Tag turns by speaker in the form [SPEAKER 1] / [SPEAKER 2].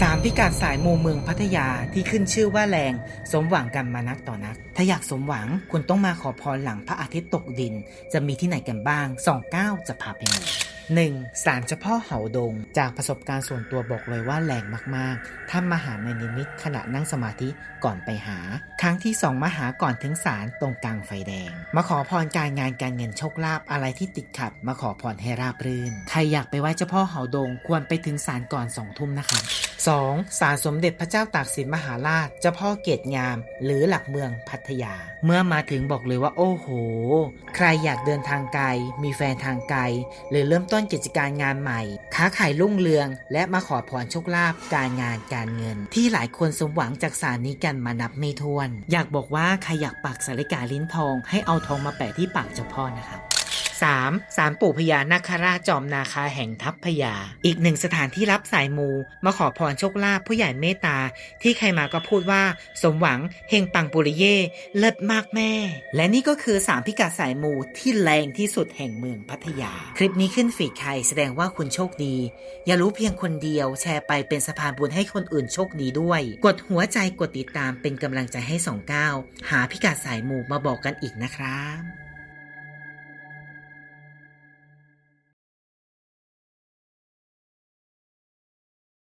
[SPEAKER 1] สามพิกัดสายมูเมืองพัทยาที่ขึ้นชื่อว่าแรงสมหวังกันมานักต่อนัก ถ้าอยากสมหวังคุณต้องมาขอพรหลังพระอาทิตย์ตกดิน จะมีที่ไหนกันบ้างสองเก้าจะพาไปหมดหนึ่งศาลเจ้าพ่อเหาดง จากประสบการณ์ส่วนตัวบอกเลยว่าแรงมากๆ ท่านมาหาในนิมิตขณะนั่งสมาธิก่อนไปหา ครั้งที่สองมาหาก่อนถึงศาลตรงกลางไฟแดง มาขอพรการงานการเงินโชคลาภอะไรที่ติดขัด มาขอพรให้ราบรื่น ใครอยากไปไหว้เจ้าพ่อเหาดง ควรไปถึงศาลก่อนสองทุ่มนะคะ 2. ศาลสมเด็จพระเจ้าตากสินมหาราช เจ้าพ่อเกตงาม หรือหลักเมืองพัทยา เมื่อมาถึงบอกเลยว่าโอ้โห ใครอยากเดินทางไกล มีแฟนทางไกล หรือเริ่มต้น้นกิจการงานใหม่ ค้าขายรุ่งเรือง และมาขอพรโชคลาภการงานการเงิน ที่หลายคนสมหวังจากสารนี้กันมานับไม่ถ้วน อยากบอกว่าใครอยากปักสาริกาลิ้นทอง ให้เอาทองมาแปะที่ปากเจ้าพ่อนะครับ 3. สารปู่พญานาคราชจอมนาคาแห่งทัพพญา อีกหนึ่งสถานที่รับสายมู มาขอพรโชคลาภผู้ใหญ่เมตตา ที่ใครมาก็พูดว่า สมหวังเฮงปังปุริเย่เลิศมากแม่ และนี่ก็คือสามพิกัดสายมูที่แรงที่สุดแห่งเมืองพัทยา คลิปนี้ขึ้นฟีดใครแสดงว่าคุณโชคดี อย่ารู้เพียงคนเดียวแชร์ไปเป็นสะพานบุญให้คนอื่นโชคดีด้วย กดหัวใจกดติดตามเป็นกำลังใจให้สองก้าวหาพิกัดสายมูมาบอกกันอีกนะครับ